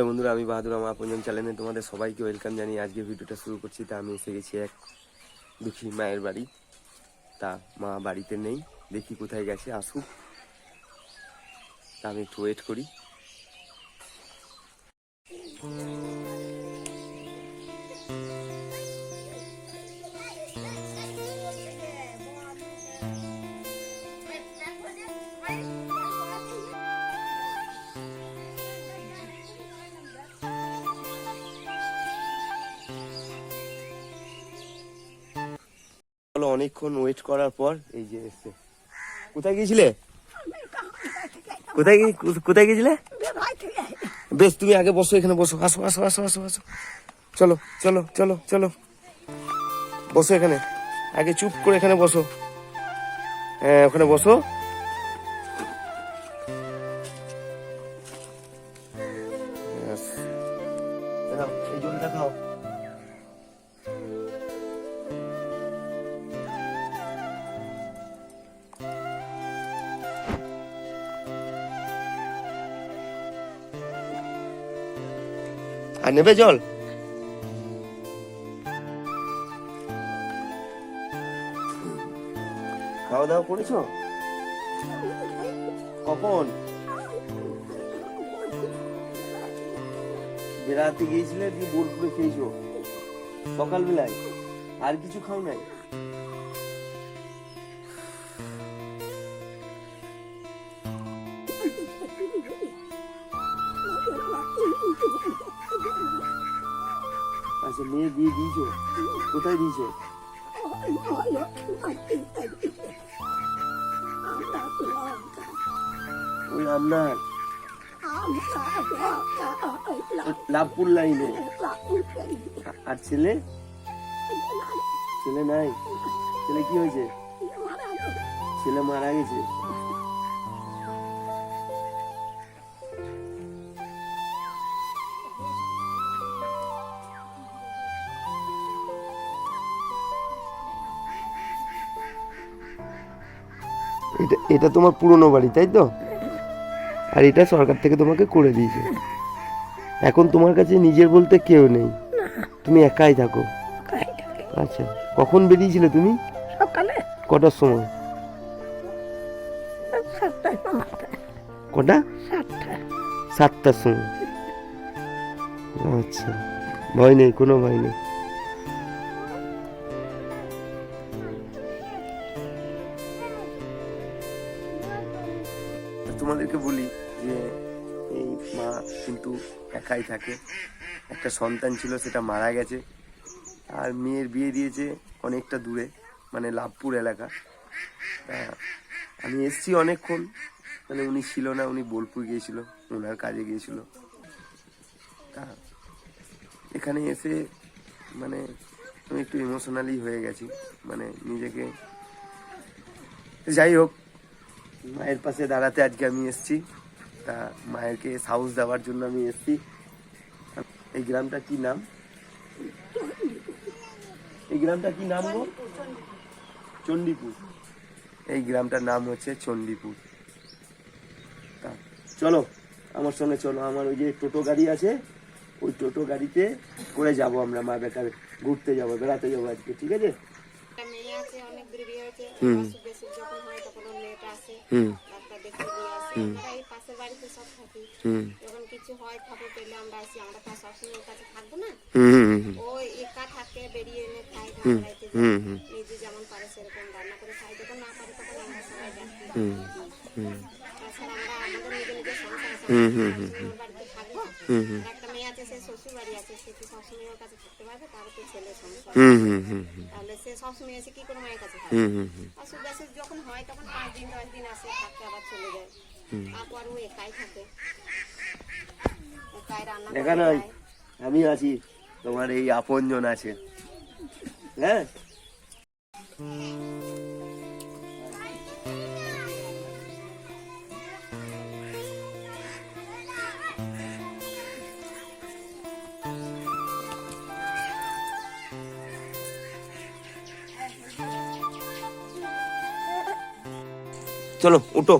Hello বন্ধুরা, আমি বাহাদুর আমার আপনজন চ্যানেলে তোমাদের সবাইকে ওয়েলকাম জানিয়ে আজকে ভিডিওটা শুরু করছি। তা আমি এসে গেছি এক দুঃখী মায়ের বাড়ি। তা মা বাড়িতে নেই, দেখি কোথায় গেছে, আসুক। তা আমি একটু ওয়েট করি। চলো অনেকক্ষণ ওয়েট করার পর এই যে এসছে। কোথায় গিয়েছিলে? কোথায় কোথায় গিয়েছিলে? বেশ, তুমি আগে বসো, এখানে বসো। আসো আসো আসো আসো আসো। চলো চলো চলো চলো। বসো এখানে। আগে চুপ করে এখানে বসো। হ্যাঁ ওখানে বসো। এই জলটা খাও। আর নেবে জল? খাওয়া দাওয়া করেছ? কখন? বেড়াতে গিয়েছিলে দিয়ে বোলপুরে খেয়েছো? সকালবেলায়। আর কিছু খাও নাই? আচ্ছা মেয়ে বিয়ে দিয়েছ। কোথায় দিয়েছ? ওই আপনার। লাভপুর লাইনে। আর ছেলে? ছেলে নাই। ছেলে কি হয়েছে? ছেলে মারা গেছে। এটা এটা তোমার পুরনো বাড়ি তাই তো? আর এটা সরকার থেকে তোমাকে করে দিয়েছে। এখন তোমার কাছে নিজের বলতে কেউ নেই। তুমি একাই থাকো। আচ্ছা কখন বেরিয়েছিলে তুমি? সকালে। কটার সময়? কটা? সাতটা সাতটার সময়। আচ্ছা ভয় নেই কোনো ভয় নেই। তোমাদেরকে বলি যে এই মা কিন্তু একাই থাকে। একটা সন্তান ছিল, সেটা মারা গেছে। আর মেয়ের বিয়ে দিয়েছে অনেকটা দূরে মানে লাভপুর এলাকা। আমি এসছি অনেকক্ষণ মানে উনি ছিল না, উনি বোলপুর গিয়েছিল, ওনার কাজে গিয়েছিল। তা এখানে এসে মানে আমি একটু ইমোশনালি হয়ে গেছি মানে নিজেকে, যাই হোক মায়ের পাশে দাঁড়াতে আজকে আমি এসেছি। তা মায়েরকে সাহস দেওয়ার জন্য আমি এসেছি। এই গ্রামটা কি নাম? এই গ্রামটা কি নাম গো? চণ্ডীপুর। এই গ্রামটার নাম হচ্ছে চণ্ডীপুর। তা চলো আমার সঙ্গে চলো। আমার ওই যে টোটো গাড়ি আছে ওই টোটো গাড়িতে করে যাব আমরা। মা বেকার ঘুরতে যাব বেড়াতে যাব আজকে ঠিক আছে? হুম। অসুখ বিসুখ যখন হয় তখন ওর হুম। হুম। যখন কিছু হয় খবর পেলে আমরা আসি। আমরা তো সবসময় ওর কাছে থাকব না। হুম হুম হুম ও একা থাকে বেরিয়ে এনে খাই হুম হুম হুম। নিজে যেমন পারে সেরকম রান্না করে খাই যখন না পারে তখন আমরা সবাই ডাকি হুম হুম তাছাড়া আমরা আমাদের নিজে নিজে সংসার হুম হুম হুম বাড়িতে থাকব। হুম হুম। একটা মেয়ে আছে সে শ্বশুর বাড়ি আছে। সে কি সবসময় ওর কাছে থাকতে পারবে? তারও তো ছেলে সংসার। হুম হুম হুম হুম। তাহলে সে সবসময় এসে কি করে মায়ের কাছে থাকবে হুম হুম হুম অসুখ বিসুখ যখন হয় তখন পাঁচ দিন দশ দিন আসে থাকতে আবার চলে যায় তারপর ও একাই থাকে একাই রান্না করে দেখা নাই আমি আছি তোমার এই আপনজন আছে। হ্যাঁ? চলো উঠো।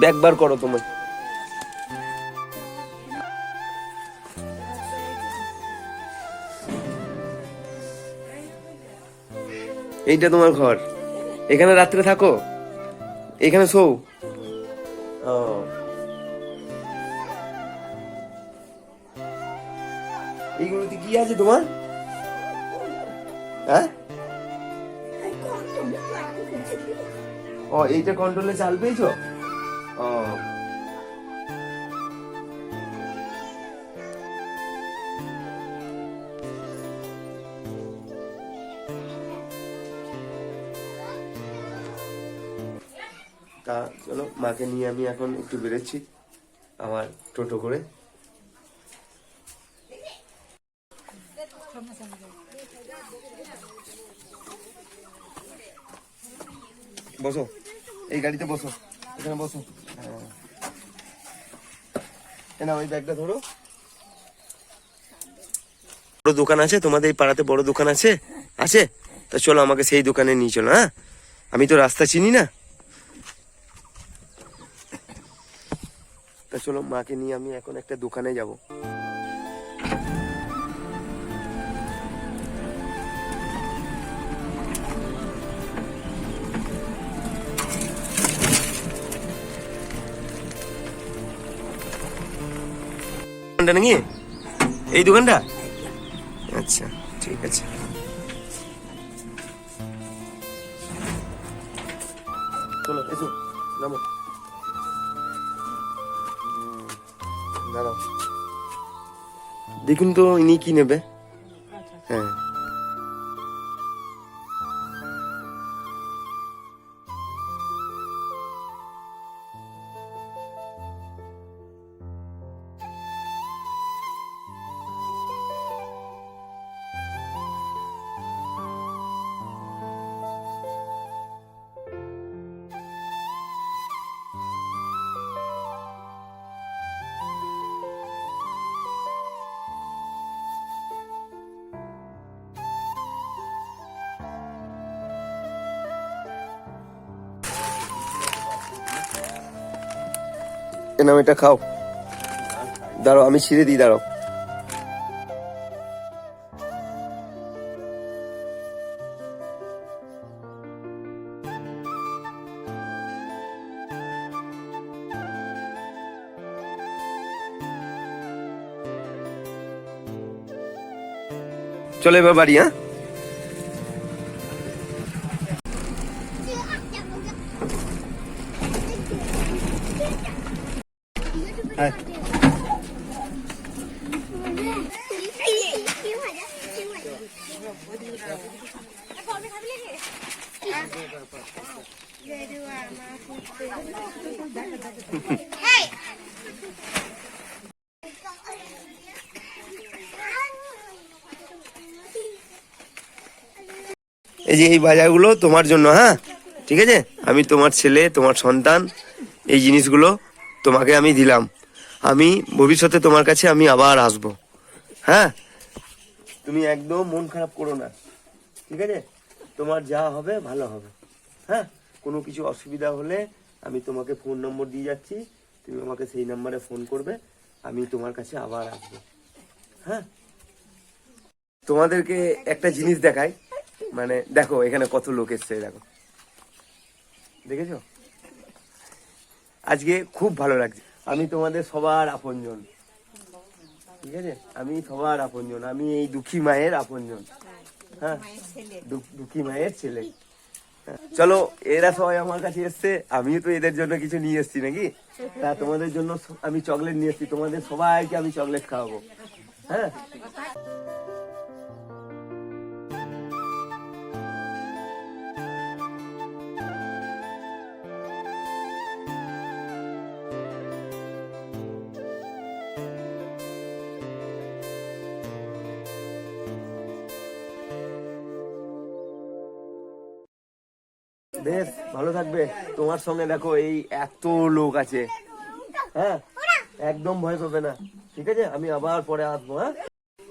ব্যাগ করো তোমার এইটা তোমার ঘর। এখানে রাত্রে থাকো। এখানে শো এইগুলোতে কি আছে তোমার? হ্যাঁ? ও এইটা কন্ট্রোলে চাল পেয়েছ? তা চলো, মাকে নিয়ে আমি এখন একটু বেরোচ্ছি, আমার টোটো করে। বসো, এই গাড়িতে বসো, এখানে বসো। হ্যাঁ। এ ওই ব্যাগটা ধরো। বড় দোকান আছে, তোমাদের এই পাড়াতে বড় দোকান আছে? আছে? তা চলো আমাকে সেই দোকানে নিয়ে চলো হ্যাঁ? আমি তো রাস্তা চিনি না। তা চলো, মাকে নিয়ে আমি এখন একটা দোকানে যাব। নাকি? এই দোকানটা? আচ্ছা ঠিক আছে। চলো, এসো, নামো। দাঁড়াও। দেখুন তো ইনি কি নেবে। হ্যাঁ। এ নাও এটা খাও। দাঁড়াও আমি ছিঁড়ে দিই দাঁড়াও। চলে এবার বাড়ি হ্যাঁ? এই যে এই বাজারগুলো তোমার জন্য হ্যাঁ? ঠিক আছে? আমি তোমার ছেলে, তোমার সন্তান, এই জিনিসগুলো তোমাকে আমি দিলাম। আমি ভবিষ্যতে তোমার কাছে আমি আবার আসব। হ্যাঁ? তুমি একদম মন খারাপ করো না। ঠিক আছে? তোমার যা হবে, ভালো হবে। হ্যাঁ? কোনো কিছু অসুবিধা হলে আমি তোমাকে ফোন নম্বর দিয়ে যাচ্ছি তুমি আমাকে সেই নম্বরে ফোন করবে আমি তোমার কাছে আবার আসব। হ্যাঁ? তোমাদেরকে একটা জিনিস দেখাই মানে দেখো এখানে কত লোক এসছে দেখো। দেখেছ? আজকে খুব ভালো লাগছে। আমি তোমাদের সবার আপনজন। ঠিক আছে? আমি সবার আপনজন আমি এই দুঃখী মায়ের আপনজন। হ্যাঁ? দুঃখী মায়ের ছেলে। চলো, এরা সবাই আমার কাছে এসছে। আমিও তো এদের জন্য কিছু নিয়ে এসছি নাকি? তা তোমাদের জন্য আমি চকলেট নিয়ে এসছি। তোমাদের সবাইকে আমি চকলেট খাওয়াবো। হ্যাঁ? বেশ, ভালো থাকবে। তোমার সঙ্গে দেখো, এই এত লোক আছে। হ্যাঁ একদম ভয় পাবে না। ঠিক আছে? আমি আবার পরে আসব হ্যাঁ?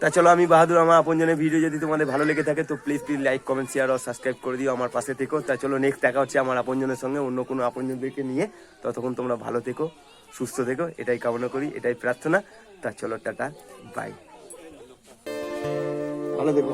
তা চলো, আমি বাহাদুর আমার আপনজনের ভিডিও যদি তোমাদের ভালো লেগে থাকে, তো please please like comment share R subscribe করে দিও আমার পাশে থেকো। তা চলো নেক্সট দেখা হচ্ছে আমার আপনজনের সঙ্গে অন্য কোনো আপনজনদেরকে নিয়ে। ততক্ষণ তোমরা ভালো থেকো, সুস্থ থেকো, এটাই কামনা করি, এটাই প্রার্থনা। তা চলো, টাটা বাই ভালো থেকো।